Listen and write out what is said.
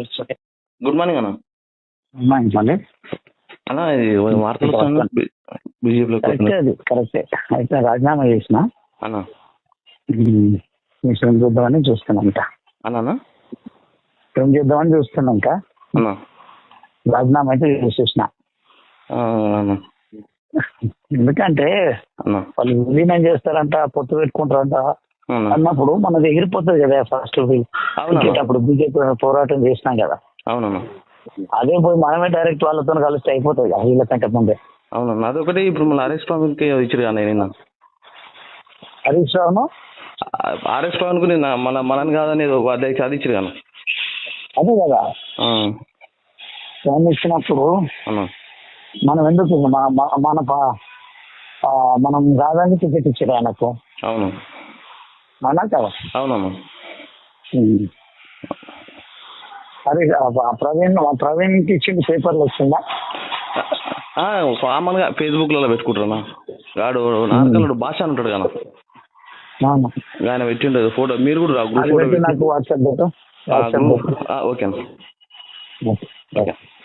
Good morning అన్న. మళ్ళీ. అన్న ఇది వార్తలు వస్తున్నాయి. బీజేపీలో కరెక్టే అది కరెక్టే అయితే రాజీనామా చేసిన? అన్న. మిషన్ చూద్దామని చూస్తున్నాంట. అన్న ఏం చేద్దామని చూస్తున్నాంక అన్న. రాజీనామా అయితే చేసేసిన. ఎందుకంటే వాళ్ళు విలీనం చేస్తారంట పొత్తు పెట్టుకుంటారంట. అన్నప్పుడు మనది ఎగిరిపోతుంది కదా ఫస్ట్ అవునా అప్పుడు బీజేపీ పోరాటం చేసినాం కదా. అవునన్న అదే పోయి మనమే డైరెక్ట్ వాళ్ళతో కలిస్తే అయిపోతుంది కదా వీళ్ళ కంటే ముందే. అవునన్న అదొకటి ఇప్పుడు మళ్ళీ ఆర్ఎస్ పవన్కి ఇచ్చారు కానీ నిన్న. హరీష్ రావును ఆర్ఎస్ పవన్కు నిన్న మన మనని కాదని అధ్యక్ష అది ఇచ్చారు కానీ అదే కదా. ఫోన్ ఇచ్చినప్పుడు మనం ఎందుకు మన- మన- మన మనం రాజానికి టికెట్ ఇచ్చారు ఆయనకు. అవును. అవునా కదా అవునన్న ఉమ్. అరే ప్రవీణ్ ఆ ప్రవీణ్కి ఇచ్చింది పేపర్లు వచ్చిందా ఆ, కామన్గా ఫేస్బుక్లలో పెట్టుకుంటారన్న వాడు నాలుగు భాష అని ఉంటాడు కదా. ఆయన పెట్టిండదు ఫోటో. మీరు కూడా నాకు వాట్సాప్ ఓకే. ఓకే.